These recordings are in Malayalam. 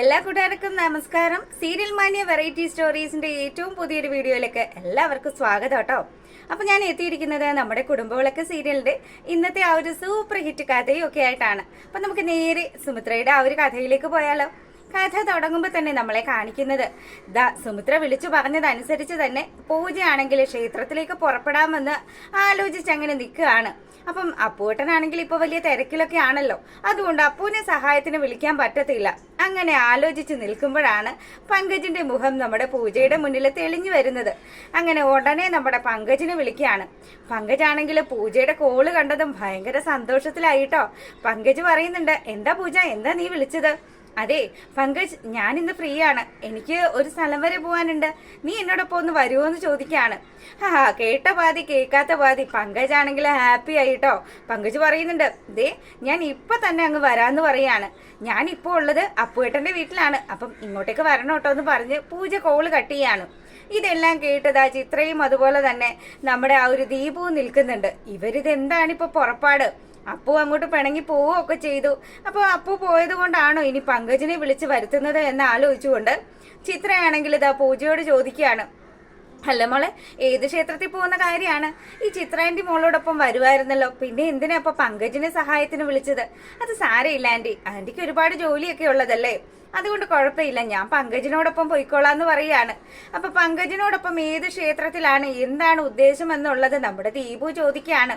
എല്ലാ കൂട്ടുകാർക്കും നമസ്കാരം. സീരിയൽ മാന്യ വെറൈറ്റി സ്റ്റോറീസിന്റെ ഏറ്റവും പുതിയൊരു വീഡിയോയിലേക്ക് എല്ലാവർക്കും സ്വാഗതം കേട്ടോ. അപ്പൊ ഞാൻ എത്തിയിരിക്കുന്നത് നമ്മുടെ കുടുംബവിളക്ക് സീരിയലിന്റെ ഇന്നത്തെ ആ ഒരു സൂപ്പർ ഹിറ്റ് കഥയും ഒക്കെ ആയിട്ടാണ്. അപ്പൊ നമുക്ക് നേരെ സുമിത്രയുടെ ആ ഒരു കഥയിലേക്ക് പോയാലോ. കഥ തുടങ്ങുമ്പോൾ തന്നെ നമ്മളെ കാണിക്കുന്നത്. ദാ സുമിത്ര വിളിച്ചു പറഞ്ഞതനുസരിച്ച് തന്നെ പൂജയാണെങ്കിൽ ക്ഷേത്രത്തിലേക്ക് പുറപ്പെടാമെന്ന് ആലോചിച്ച് അങ്ങനെ നിൽക്കുകയാണ്. അപ്പം അപ്പൂട്ടനാണെങ്കിൽ ഇപ്പൊ വലിയ തിരക്കിലൊക്കെ ആണല്ലോ. അതുകൊണ്ട് അപ്പൂവിനെ സഹായത്തിന് വിളിക്കാൻ പറ്റത്തില്ല. അങ്ങനെ ആലോചിച്ച് നിൽക്കുമ്പോഴാണ് പങ്കജിന്റെ മുഖം നമ്മുടെ പൂജയുടെ മുന്നിൽ തെളിഞ്ഞു വരുന്നത്. അങ്ങനെ ഉടനെ നമ്മുടെ പങ്കജിനെ വിളിക്കുകയാണ്. പങ്കജാണെങ്കിൽ പൂജയുടെ കോൾ കണ്ടതും ഭയങ്കര സന്തോഷത്തിലായിട്ടോ? പങ്കജ് പറയുന്നുണ്ട് എന്താ പൂജ? എന്താ നീ വിളിച്ചത്? അതെ പങ്കജ് ഞാൻ ഇന്ന് ഫ്രീ ആണ് എനിക്ക് ഒരു സ്ഥലം വരെ പോവാനുണ്ട്. നീ എന്നോടൊപ്പം ഒന്ന് വരുമോ എന്ന് ചോദിക്കാണ്. ആ കേട്ട പാതി കേൾക്കാത്ത പാതി പങ്കജ് ആണെങ്കിൽ ഹാപ്പി ആയിട്ടോ? പങ്കജ് പറയുന്നുണ്ട് ദേ ഞാൻ ഇപ്പൊ തന്നെ അങ്ങ് വരാന്ന് പറയാണ്. ഞാൻ ഇപ്പോൾ ഉള്ളത് അപ്പുവേട്ടന്റെ വീട്ടിലാണ്. അപ്പം ഇങ്ങോട്ടേക്ക് വരണം കേട്ടോ എന്ന് പറഞ്ഞ് പൂജ കോൾ കട്ട് ചെയ്യാണ്. ഇതെല്ലാം കേട്ടതാ ചിത്രയും അതുപോലെ തന്നെ നമ്മുടെ ആ ഒരു ദീപവും നിൽക്കുന്നുണ്ട്. ഇവരിത് എന്താണ് ഇപ്പൊ പുറപ്പാട്? അപ്പു അങ്ങോട്ട് പിണങ്ങി പോവുകയൊക്കെ ചെയ്തു. അപ്പോൾ അപ്പു പോയത് കൊണ്ടാണോ ഇനി പങ്കജിനെ വിളിച്ച് വരുത്തുന്നത് എന്ന് ആലോചിച്ചുകൊണ്ട് ചിത്രയാണെങ്കിൽ ഇതാ പൂജയോട് ചോദിക്കുകയാണ്. അല്ല മോളെ ഏത് ക്ഷേത്രത്തിൽ പോകുന്ന കാര്യമാണ്? ഈ ചിത്രാന്റി മോളോടൊപ്പം വരുമായിരുന്നല്ലോ പിന്നെ എന്തിനാ അപ്പൊ പങ്കജിനെ സഹായത്തിന് വിളിച്ചത്? അത് സാരയില്ല ആന്റി ആന്റിക്ക് ഒരുപാട് ജോലിയൊക്കെ ഉള്ളതല്ലേ? അതുകൊണ്ട് കുഴപ്പമില്ല. ഞാൻ പങ്കജിനോടൊപ്പം പോയിക്കോളാന്ന് പറയാണ് അപ്പൊ പങ്കജിനോടൊപ്പം ഏത് ക്ഷേത്രത്തിലാണ് എന്താണ് ഉദ്ദേശം എന്നുള്ളത് നമ്മുടെ ദീപു ചോദിക്കുകയാണ്.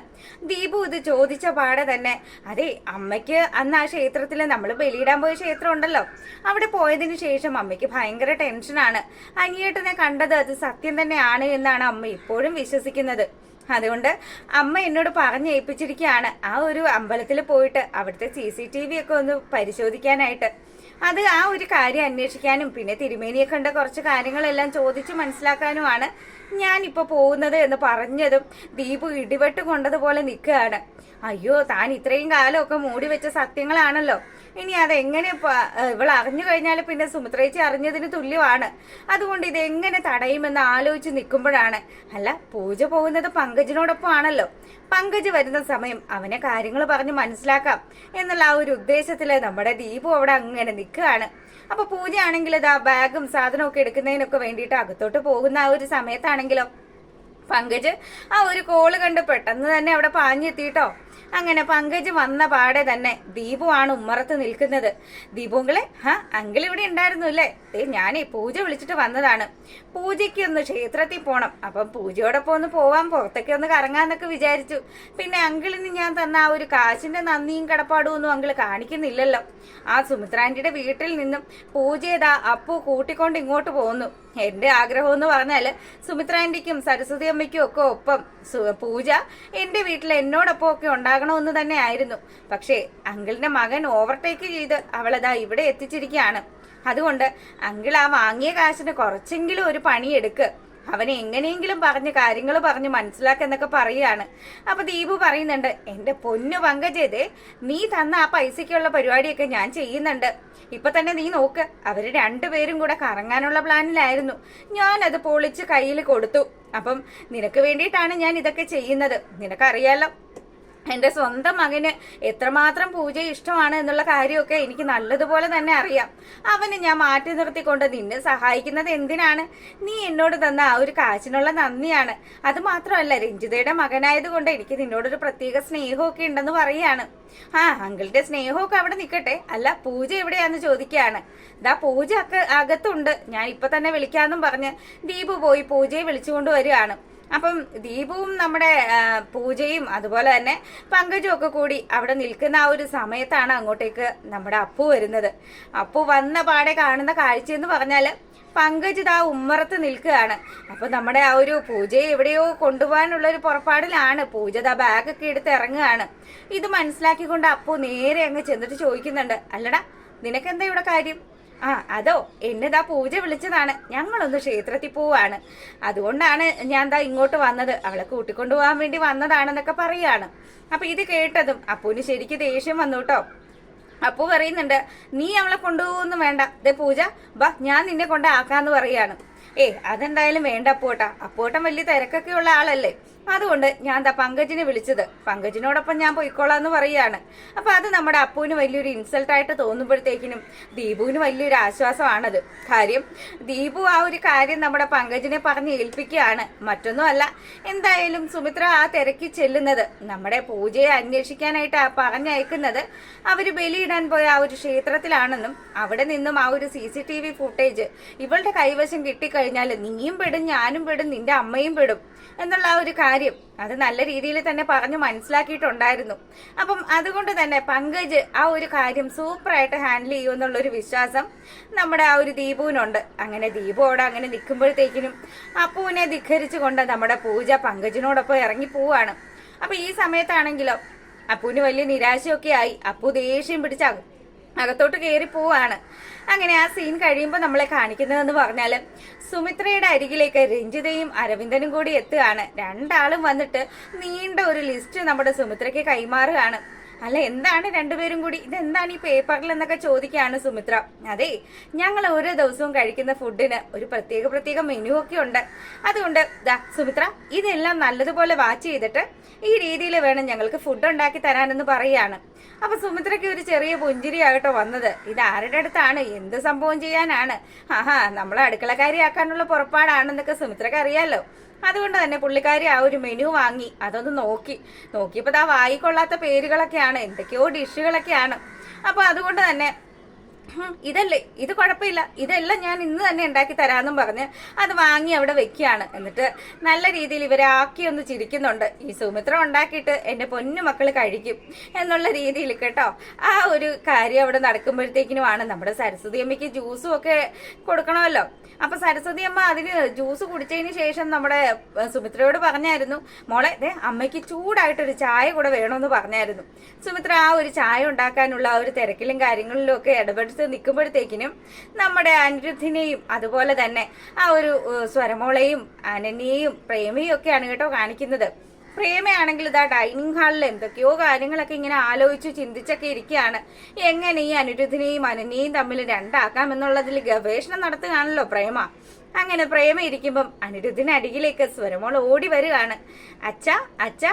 ദീപു ഇത് ചോദിച്ച പാടെ തന്നെ അതെ അമ്മയ്ക്ക് അന്ന് ആ ക്ഷേത്രത്തിൽ നമ്മൾ ബലിയിടാൻ പോയ ക്ഷേത്രം ഉണ്ടല്ലോ അവിടെ പോയതിന് ശേഷം അമ്മയ്ക്ക് ഭയങ്കര ടെൻഷനാണ് അനിയേട്ടനെ കണ്ടത് അത് സത്യം തന്നെയാണ് എന്നാണ് അമ്മ ഇപ്പോഴും വിശ്വസിക്കുന്നത്. അതുകൊണ്ട് അമ്മ എന്നോട് പറഞ്ഞ് ഏൽപ്പിച്ചിരിക്കുകയാണ് ആ ഒരു അമ്പലത്തിൽ പോയിട്ട് അവിടുത്തെ സി സി ടി വി ഒക്കെ ഒന്ന് പരിശോധിക്കാനായിട്ട്. അത് ആ ഒരു കാര്യം അന്വേഷിക്കാനും പിന്നെ തിരുമേനിയെ കണ്ട കുറച്ച് കാര്യങ്ങളെല്ലാം ചോദിച്ച് മനസ്സിലാക്കാനുമാണ് ഞാൻ ഇപ്പൊ പോകുന്നത് എന്ന് പറഞ്ഞതും ദീപു ഇടിവെട്ട് കൊണ്ടതുപോലെ നിൽക്കുകയാണ്. അയ്യോ താൻ ഇത്രയും കാലമൊക്കെ മൂടി വെച്ച സത്യങ്ങളാണല്ലോ. ഇനി അതെങ്ങനെ ഇവൾ അറിഞ്ഞു കഴിഞ്ഞാൽ പിന്നെ സുമിത്രേച്ചി അറിഞ്ഞതിന് തുല്യമാണ്. അതുകൊണ്ട് ഇതെങ്ങനെ തടയുമെന്ന് ആലോചിച്ച് നിൽക്കുമ്പോഴാണ്. അല്ല പൂജ പോകുന്നത് പങ്കജിനോടൊപ്പം ആണല്ലോ പങ്കജ് വരുന്ന സമയം അവനെ കാര്യങ്ങൾ പറഞ്ഞ് മനസ്സിലാക്കാം എന്നുള്ള ആ ഒരു ഉദ്ദേശത്തിൽ നമ്മുടെ ദീപു അവിടെ അങ്ങനെ നിൽക്കുകയാണ്. അപ്പൊ പൂജയാണെങ്കിൽ ഇതാ ബാഗും സാധനവും ഒക്കെ എടുക്കുന്നതിനൊക്കെ വേണ്ടിയിട്ട് അകത്തോട്ട് പോകുന്ന ആ ഒരു സമയത്താണെങ്കിലോ? പങ്കജ് ആ ഒരു കോൾ കണ്ട് പെട്ടെന്ന് തന്നെ അവിടെ പാഞ്ഞെത്തിട്ടോ അങ്ങനെ പങ്കജ് വന്ന പാടെ തന്നെ ദീപു ആണ് ഉമ്മറത്ത് നിൽക്കുന്നത്. ദീപുങ്കളെ ഹാ അങ്കിൾ ഇവിടെ ഉണ്ടായിരുന്നു അല്ലേ? ഞാനേ പൂജ വിളിച്ചിട്ട് വന്നതാണ്. പൂജയ്ക്ക് ഒന്ന് ക്ഷേത്രത്തിൽ പോണം. അപ്പം പൂജയോടൊപ്പം ഒന്ന് പോവാൻ പുറത്തൊക്കെ ഒന്ന് കറങ്ങാന്നൊക്കെ വിചാരിച്ചു. പിന്നെ അങ്കിളിന് ഞാൻ തന്ന ആ ഒരു കാശിന്റെ നന്ദിയും കടപ്പാടും ഒന്നും അങ്കിൾ കാണിക്കുന്നില്ലല്ലോ. ആ സുമിത്രാന്റിയുടെ വീട്ടിൽ നിന്നും പൂജയതാ അപ്പു കൂട്ടിക്കൊണ്ട് ഇങ്ങോട്ട് പോകുന്നു എന്റെ ആഗ്രഹം എന്ന് പറഞ്ഞാൽ സുമിത്രാന്റിക്കും സരസ്വതി അമ്മയ്ക്കും ഒക്കെ ഒപ്പം. പൂജ എന്റെ വീട്ടിൽ എന്നോടൊപ്പം ഒക്കെ ഉണ്ടാകണമെന്ന് തന്നെ ആയിരുന്നു പക്ഷേ അങ്കിളിന്റെ മകൻ ഓവർടേക്ക് ചെയ്ത് അവളതാ ഇവിടെ എത്തിച്ചിരിക്കുകയാണ്. അതുകൊണ്ട് അങ്കിൾ ആ വാങ്ങിയ കാശിന് കുറച്ചെങ്കിലും ഒരു പണിയെടുക്ക്. അവനെ എങ്ങനെയെങ്കിലും പറഞ്ഞ് കാര്യങ്ങൾ പറഞ്ഞ് മനസ്സിലാക്കെന്നൊക്കെ പറയുകയാണ്. അപ്പൊ ദീപു പറയുന്നുണ്ട് എന്റെ പൊന്നു പങ്കജേതേ നീ തന്ന ആ പൈസയ്ക്കുള്ള പരിപാടിയൊക്കെ ഞാൻ ചെയ്യുന്നുണ്ട്. ഇപ്പൊ തന്നെ നീ നോക്ക് അവർ രണ്ടുപേരും കൂടെ കറങ്ങാനുള്ള പ്ലാനിലായിരുന്നു. ഞാൻ അത് പൊളിച്ച് കയ്യിൽ കൊടുത്തു. അപ്പം നിനക്ക് വേണ്ടിയിട്ടാണ് ഞാൻ ഇതൊക്കെ ചെയ്യുന്നത്. നിനക്കറിയാലോ എന്റെ സ്വന്തം മകന് എത്രമാത്രം പൂജ ഇഷ്ടമാണ് എന്നുള്ള കാര്യമൊക്കെ എനിക്ക് നല്ലതുപോലെ തന്നെ അറിയാം. അവന് ഞാൻ മാറ്റി നിർത്തിക്കൊണ്ട് നിന്നെ സഹായിക്കുന്നത് എന്തിനാണ്? നീ എന്നോട് തന്ന ആ ഒരു കാശിനുള്ള നന്ദിയാണ്. അത് മാത്രമല്ല രഞ്ജിതയുടെ മകനായതുകൊണ്ട് എനിക്ക് നിന്നോടൊരു പ്രത്യേക സ്നേഹമൊക്കെ ഉണ്ടെന്ന് പറയാണ് ആ അങ്കിളുടെ സ്നേഹമൊക്കെ അവിടെ നിൽക്കട്ടെ. അല്ല പൂജ എവിടെയാന്ന് ചോദിക്കുകയാണ്. ഇതാ പൂജ അകത്തുണ്ട്. ഞാൻ ഇപ്പൊ തന്നെ വിളിക്കാന്നും പറഞ്ഞ് ദീപു പോയി പൂജയെ വിളിച്ചുകൊണ്ട് വരികയാണ്. അപ്പം ദീപവും നമ്മുടെ പൂജയും അതുപോലെ തന്നെ പങ്കജും ഒക്കെ കൂടി അവിടെ നിൽക്കുന്ന ആ ഒരു സമയത്താണ് അങ്ങോട്ടേക്ക് നമ്മുടെ അപ്പു വരുന്നത്. അപ്പു വന്ന പാടെ കാണുന്ന കാഴ്ച എന്ന് പറഞ്ഞാൽ പങ്കജ് ആ ഉമ്മറത്ത് നിൽക്കുകയാണ്. അപ്പൊ നമ്മുടെ ആ ഒരു പൂജയെ എവിടെയോ കൊണ്ടുപോകാനുള്ള ഒരു പുറപ്പാടിലാണ്. പൂജ ദാ ബാഗൊക്കെ എടുത്ത് ഇറങ്ങുകയാണ്. ഇത് മനസ്സിലാക്കിക്കൊണ്ട് അപ്പു നേരെ അങ്ങ് ചെന്നിട്ട് ചോദിക്കുന്നുണ്ട് അല്ലടാ നിനക്കെന്താ ഇവിടെ കാര്യം? ആ അതോ എന്നെതാ പൂജ വിളിച്ചതാണ്. ഞങ്ങളൊന്ന് ക്ഷേത്രത്തിൽ പോവാണ്. അതുകൊണ്ടാണ് ഞാൻ ദാ ഇങ്ങോട്ട് വന്നത്. അവളെ കൂട്ടിക്കൊണ്ടു പോകാൻ വേണ്ടി വന്നതാണെന്നൊക്കെ പറയാണ്. അപ്പൊ ഇത് കേട്ടതും അപ്പൂന് ശരിക്ക് ദേഷ്യം വന്നു കേട്ടോ അപ്പു പറയുന്നുണ്ട് നീ അവളെ കൊണ്ടുപോകുന്നു വേണ്ട. ദേ പൂജ ബാ ഞാൻ നിന്നെ കൊണ്ടാക്കാന്ന് പറയാണ്. ഏ അതെന്തായാലും വേണ്ട അപ്പോട്ടാ. അപ്പോട്ടൻ വലിയ തിരക്കൊക്കെ ഉള്ള ആളല്ലേ. അതുകൊണ്ട് ഞാൻ ദാ പങ്കജിനെ വിളിച്ചത്. പങ്കജിനോടൊപ്പം ഞാൻ പോയിക്കോളാന്ന് പറയാണ് അപ്പൊ അത് നമ്മുടെ അപ്പുവിന് വലിയൊരു ഇൻസൾട്ടായിട്ട് തോന്നുമ്പോഴത്തേക്കിനും ദീപുവിന് വലിയൊരു ആശ്വാസമാണത്. കാര്യം ദീപു ആ ഒരു കാര്യം നമ്മുടെ പങ്കജിനെ പറഞ്ഞ് ഏൽപ്പിക്കുകയാണ്. മറ്റൊന്നുമല്ല എന്തായാലും സുമിത്ര ആ തിരക്കി ചെല്ലുന്നത് നമ്മുടെ പൂജയെ അന്വേഷിക്കാനായിട്ട് പറഞ്ഞയക്കുന്നത്. അവർ ബലിയിടാൻ പോയ ആ ഒരു ക്ഷേത്രത്തിലാണെന്നും അവിടെ നിന്നും ആ ഒരു സി ഫുട്ടേജ് ഇവളുടെ കൈവശം കിട്ടിക്കഴിഞ്ഞാൽ നീയും പെടും ഞാനും പെടും നിന്റെ അമ്മയും പെടും എന്നുള്ള ആ ഒരു കാര്യം അത് നല്ല രീതിയിൽ തന്നെ പറഞ്ഞു മനസ്സിലാക്കിയിട്ടുണ്ടായിരുന്നു. അപ്പം അതുകൊണ്ട് തന്നെ പങ്കജ് ആ ഒരു കാര്യം സൂപ്പറായിട്ട് ഹാൻഡിൽ ചെയ്യുമെന്നുള്ളൊരു വിശ്വാസം നമ്മുടെ ആ ഒരു ദീപുവിനുണ്ട്. അങ്ങനെ ദീപുവോട് അങ്ങനെ നിൽക്കുമ്പോഴത്തേക്കിനും അപ്പുവിനെ ധിഖരിച്ചുകൊണ്ട് നമ്മുടെ പൂജ പങ്കജിനോടൊപ്പം ഇറങ്ങി പോവാണ്. അപ്പൊ ഈ സമയത്താണെങ്കിലോ അപ്പുവിന് വലിയ നിരാശയൊക്കെ ആയി. അപ്പു ദേഷ്യം പിടിച്ചാകും അകത്തോട്ട് കയറി പോവാണ്. അങ്ങനെ ആ സീൻ കഴിയുമ്പോൾ നമ്മളെ കാണിക്കുന്നതെന്ന് പറഞ്ഞാൽ സുമിത്രയുടെ അരികിലേക്ക് രഞ്ജിതയും അരവിന്ദനും കൂടി എത്തുകയാണ്. രണ്ടാളും വന്നിട്ട് നീണ്ട ഒരു ലിസ്റ്റ് നമ്മുടെ സുമിത്രയ്ക്ക് കൈമാറുകയാണ്. അല്ല എന്താണ് രണ്ടുപേരും കൂടി? ഇതെന്താണ് ഈ പേപ്പറിൽ എന്നൊക്കെ ചോദിക്കുകയാണ് സുമിത്ര. അതെ ഞങ്ങൾ ഓരോ ദിവസവും കഴിക്കുന്ന ഫുഡിന് ഒരു പ്രത്യേക പ്രത്യേക മെനു ഒക്കെ ഉണ്ട്. അതുകൊണ്ട് ദാ സുമിത്ര ഇതെല്ലാം നല്ലതുപോലെ വാച്ച് ചെയ്തിട്ട് ഈ രീതിയിൽ വേണം ഞങ്ങൾക്ക് ഫുഡ് ഉണ്ടാക്കി തരാനെന്ന് പറയുകയാണ്. അപ്പൊ സുമിത്രയ്ക്ക് ഒരു ചെറിയ പുഞ്ചിരിയാകട്ടോ വന്നത്. ഇത് ആരുടെ അടുത്താണ്? എന്ത് സംഭവം ചെയ്യാനാണ്? ആഹാ നമ്മളെ അടുക്കളക്കാരിയാക്കാനുള്ള പുറപ്പാടാണെന്നൊക്കെ സുമിത്രക്ക് അറിയാലോ. അതുകൊണ്ട് തന്നെ പുള്ളിക്കാരി ആ ഒരു മെനു വാങ്ങി. അതൊന്ന് നോക്കി. നോക്കിയപ്പോൾ ആ വായിക്കൊള്ളാത്ത പേരുകളൊക്കെയാണ്. എന്തൊക്കെയോ ഡിഷുകളൊക്കെയാണ് അപ്പൊ അതുകൊണ്ട് തന്നെ ഇതല്ലേ ഇത് കുഴപ്പമില്ല. ഇതെല്ലാം ഞാൻ ഇന്ന് തന്നെ ഉണ്ടാക്കി തരാമെന്നും പറഞ്ഞ് അത് വാങ്ങി അവിടെ വെക്കുകയാണ്. എന്നിട്ട് നല്ല രീതിയിൽ ഇവരെ ആക്കി ഒന്ന് ചിരിക്കുന്നുണ്ട്. ഈ സുമിത്ര ഉണ്ടാക്കിയിട്ട് എന്റെ പൊന്നു മക്കൾ കഴിക്കും എന്നുള്ള രീതിയിൽ കേട്ടോ. ആ ഒരു കാര്യം അവിടെ നടക്കുമ്പോഴത്തേക്കിനുമാണ് നമ്മുടെ സരസ്വതി അമ്മയ്ക്ക് ജ്യൂസും ഒക്കെ കൊടുക്കണമല്ലോ. അപ്പൊ സരസ്വതി അമ്മ അതിന് ജ്യൂസ് കുടിച്ചതിന് ശേഷം നമ്മുടെ സുമിത്രയോട് പറഞ്ഞായിരുന്നു മോളെ ദേ അമ്മയ്ക്ക് ചൂടായിട്ടൊരു ചായ കൂടെ വേണമെന്ന് പറഞ്ഞായിരുന്നു. സുമിത്ര ആ ഒരു ചായ ഉണ്ടാക്കാനുള്ള ആ ഒരു തിരക്കിലും കാര്യങ്ങളിലും ഒക്കെ ഇടപെടുത്ത് നിൽക്കുമ്പോഴത്തേക്കിനും നമ്മുടെ അനിരുദ്ധിനെയും അതുപോലെ തന്നെ ആ ഒരു സ്വരമോളയും അനന്യയും പ്രേമയും ഒക്കെയാണ് കേട്ടോ കാണിക്കുന്നത്. പ്രേമയാണെങ്കിൽ ഇതാ ഡൈനിങ് ഹാളിൽ എന്തൊക്കെയോ കാര്യങ്ങളൊക്കെ ഇങ്ങനെ ആലോചിച്ച് ചിന്തിച്ചൊക്കെ ഇരിക്കുകയാണ്. എങ്ങനെ ഈ അനിരുദ്ധിനെയും അനന്യയും തമ്മിൽ രണ്ടാക്കാം എന്നുള്ളതിൽ ഗവേഷണം നടത്തുകയാണല്ലോ പ്രേമ. അങ്ങനെ പ്രേമ ഇരിക്കുമ്പം അനിരുദ്ധിന് അടിയിലേക്ക് സ്വരമോൾ ഓടി വരികയാണ്. അച്ഛ അച്ഛ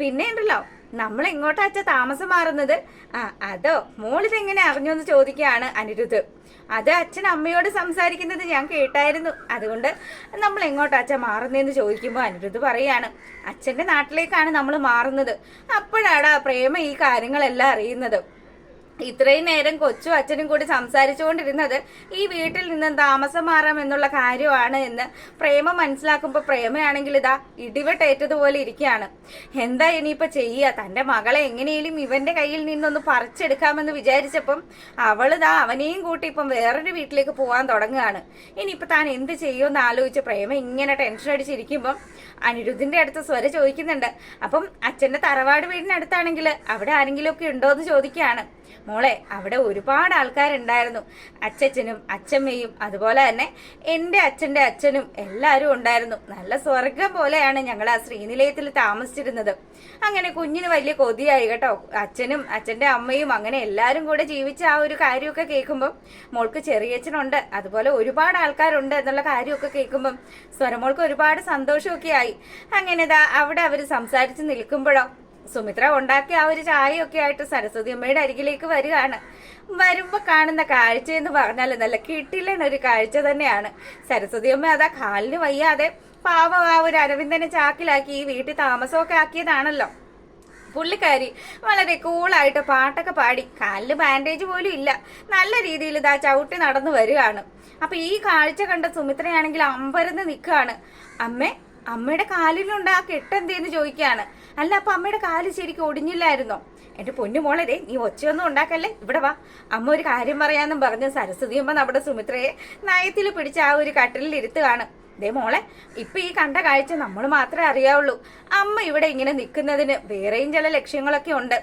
പിന്നെ ഉണ്ടല്ലോ. നമ്മൾ എങ്ങോട്ടാ അച്ഛ താമസം മാറുന്നത്? ആ അതോ മോളിതെങ്ങനെ അറിഞ്ഞു എന്ന് ചോദിക്കുകയാണ് അനിരുദ്ധ്. അത് അച്ഛൻ അമ്മയോട് സംസാരിക്കുന്നത് ഞാൻ കേട്ടായിരുന്നു. അതുകൊണ്ട് നമ്മൾ എങ്ങോട്ടാ അച്ഛൻ മാറുന്നതെന്ന് ചോദിക്കുമ്പോൾ അനിരുദ്ധ് പറയാണ് അച്ഛന്റെ നാട്ടിലേക്കാണ് നമ്മൾ മാറുന്നത്. അപ്പോഴാണ് പ്രേമ ഈ കാര്യങ്ങളെല്ലാം അറിയുന്നത്. ഇത്രയും നേരം കൊച്ചും അച്ഛനും കൂടി സംസാരിച്ചുകൊണ്ടിരുന്നത് ഈ വീട്ടിൽ നിന്ന് താമസം മാറാം എന്നുള്ള കാര്യമാണ് എന്ന് പ്രേമ മനസ്സിലാക്കുമ്പോൾ പ്രേമയാണെങ്കിൽ ഇതാ ഇടിവെട്ടേറ്റതുപോലെ ഇരിക്കുകയാണ്. എന്താ ഇനിയിപ്പോ ചെയ്യുക തന്റെ മകളെ എങ്ങനെയും ഇവന്റെ കയ്യിൽ നിന്നൊന്ന് പറിച്ചെടുക്കാമെന്ന് വിചാരിച്ചപ്പം അവളിതാ അവനെയും കൂട്ടി ഇപ്പം വേറൊരു വീട്ടിലേക്ക് പോകാൻ തുടങ്ങുകയാണ്. ഇനിയിപ്പോ താൻ എന്ത് ചെയ്യുമെന്ന് ആലോചിച്ച് പ്രേമ ഇങ്ങനെ ടെൻഷൻ അടിച്ചിരിക്കുമ്പം അനിരുദ്ധിന്റെ അടുത്ത് സ്വര ചോദിക്കുന്നുണ്ട്. അപ്പം അച്ഛന്റെ തറവാട് വീടിനടുത്താണെങ്കിൽ അവിടെ ആരെങ്കിലും ഒക്കെ ഉണ്ടോ എന്ന് ചോദിക്കുകയാണ്. മോളെ അവിടെ ഒരുപാട് ആൾക്കാരുണ്ടായിരുന്നു. അച്ചച്ചനും അച്ചമ്മയും അതുപോലെ തന്നെ എന്റെ അച്ഛന്റെ അച്ഛനും എല്ലാവരും ഉണ്ടായിരുന്നു. നല്ല സ്വർഗം പോലെയാണ് ഞങ്ങൾ ആ ശ്രീനിലയത്തിൽ താമസിച്ചിരുന്നത്. അങ്ങനെ കുഞ്ഞിന് വലിയ കൊതിയായി കേട്ടോ. അച്ഛനും അച്ഛന്റെ അമ്മയും അങ്ങനെ എല്ലാവരും കൂടെ ജീവിച്ച ആ ഒരു കാര്യമൊക്കെ കേൾക്കുമ്പം മോൾക്ക് ചെറിയച്ഛനുണ്ട്. അതുപോലെ ഒരുപാട് ആൾക്കാരുണ്ട് എന്നുള്ള കാര്യമൊക്കെ കേൾക്കുമ്പം സ്വരമോൾക്ക് ഒരുപാട് സന്തോഷമൊക്കെ ആയി. അങ്ങനെ അവിടെ അവർ സംസാരിച്ച് നിൽക്കുമ്പോഴോ സുമിത്ര ഉണ്ടാക്കിയ ആ ഒരു ചായയൊക്കെ ആയിട്ട് സരസ്വതി അമ്മയുടെ അരികിലേക്ക് വരികയാണ്. വരുമ്പോ കാണുന്ന കാഴ്ച എന്ന് പറഞ്ഞാൽ നല്ല കിട്ടില്ലെന്ന ഒരു കാഴ്ച തന്നെയാണ്. സരസ്വതി അമ്മ അതാ കാലിന് വയ്യാതെ പാവം ആ ഒരു അരവിന്ദനെ ചാക്കിലാക്കി ഈ വീട്ടിൽ താമസമൊക്കെ ആക്കിയതാണല്ലോ. പുള്ളിക്കാരി വളരെ കൂളായിട്ട് പാട്ടൊക്കെ പാടി. കാലിൽ ബാൻഡേജ് പോലും ഇല്ല. നല്ല രീതിയിൽ ഇതാ ചവിട്ടി നടന്നു വരികയാണ്. അപ്പൊ ഈ കാഴ്ച കണ്ട സുമിത്രയാണെങ്കിൽ അമ്പരന്ന് നിൽക്കുകയാണ്. അമ്മേ അമ്മയുടെ കാലിലുണ്ട് ആ കെട്ടെന്തേന്ന് ചോദിക്കുകയാണ്. അല്ല അപ്പൊ അമ്മയുടെ കാൽ ശരിക്കും ഒടിഞ്ഞില്ലായിരുന്നോ? എന്റെ പൊന്നു മോളരെ നീ ഒച്ചയൊന്നും ഉണ്ടാക്കല്ലേ? ഇവിടെ വാ. അമ്മ ഒരു കാര്യം പറയാന്നും പറഞ്ഞ് സരസ്വതി അമ്മ നമ്മുടെ സുമിത്രയെ നയത്തിൽ പിടിച്ച ആ ഒരു കട്ടിലിൽ ഇരുത്തുകയാണ്. ദേ മോളെ ഇപ്പൊ ഈ കണ്ട കാഴ്ച നമ്മൾ മാത്രമേ അറിയാവുള്ളൂ. അമ്മ ഇവിടെ ഇങ്ങനെ നിൽക്കുന്നതിന് വേറെയും ചില ലക്ഷ്യങ്ങളൊക്കെ ഉണ്ട്.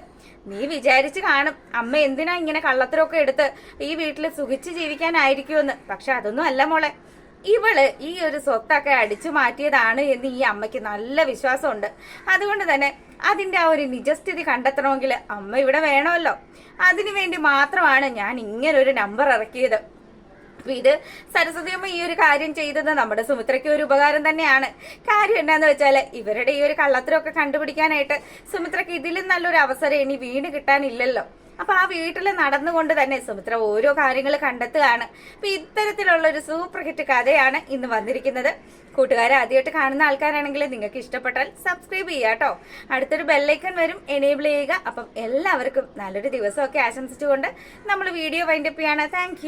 നീ വിചാരിച്ചു കാണും അമ്മ എന്തിനാ ഇങ്ങനെ കള്ളത്തരമൊക്കെ എടുത്ത് ഈ വീട്ടിൽ സുഖിച്ച് ജീവിക്കാനായിരിക്കുമെന്ന്. പക്ഷെ അതൊന്നും അല്ല മോളെ. ഇവൾ ഈ ഒരു സ്വത്തൊക്കെ അടിച്ചു മാറ്റിയതാണ് എന്ന് ഈ അമ്മയ്ക്ക് നല്ല വിശ്വാസമുണ്ട്. അതുകൊണ്ട് തന്നെ അതിന്റെ ആ ഒരു നിജസ്ഥിതി കണ്ടെത്തണമെങ്കിൽ അമ്മ ഇവിടെ വേണമല്ലോ. അതിനു വേണ്ടി മാത്രമാണ് ഞാൻ ഇങ്ങനെ ഒരു നമ്പർ ഇറക്കിയത്. ഇത് സരസ്വതി അമ്മ ഈ ഒരു കാര്യം ചെയ്തത് നമ്മുടെ സുമിത്രയ്ക്ക് ഒരു ഉപകാരം തന്നെയാണ്. കാര്യം എന്താന്ന് വെച്ചാൽ ഇവരുടെ ഈ ഒരു കള്ളത്തരമൊക്കെ കണ്ടുപിടിക്കാനായിട്ട് സുമിത്രയ്ക്ക് ഇതിലും നല്ലൊരു അവസരം ഇനി വീണ് കിട്ടാനില്ലല്ലോ. അപ്പൊ ആ വീട്ടിൽ നടന്നുകൊണ്ട് തന്നെ സുമിത്ര ഓരോ കാര്യങ്ങൾ കണ്ടെത്തുകയാണ്. അപ്പൊ ഇത്തരത്തിലുള്ള ഒരു സൂപ്പർ ഹിറ്റ് കഥയാണ് ഇന്ന് വന്നിരിക്കുന്നത്. കൂട്ടുകാരെ ആദ്യമായിട്ട് കാണുന്ന ആൾക്കാരാണെങ്കിൽ നിങ്ങൾക്ക് ഇഷ്ടപ്പെട്ടാൽ സബ്സ്ക്രൈബ് ചെയ്യുക കേട്ടോ. അടുത്തൊരു ബെല്ലൈക്കൺ വരും എനേബിൾ ചെയ്യുക. അപ്പം എല്ലാവർക്കും നല്ലൊരു ദിവസമൊക്കെ ആശംസിച്ചുകൊണ്ട് നമ്മൾ വീഡിയോ വൈൻഡപ്പ് ചെയ്യാണ്. താങ്ക്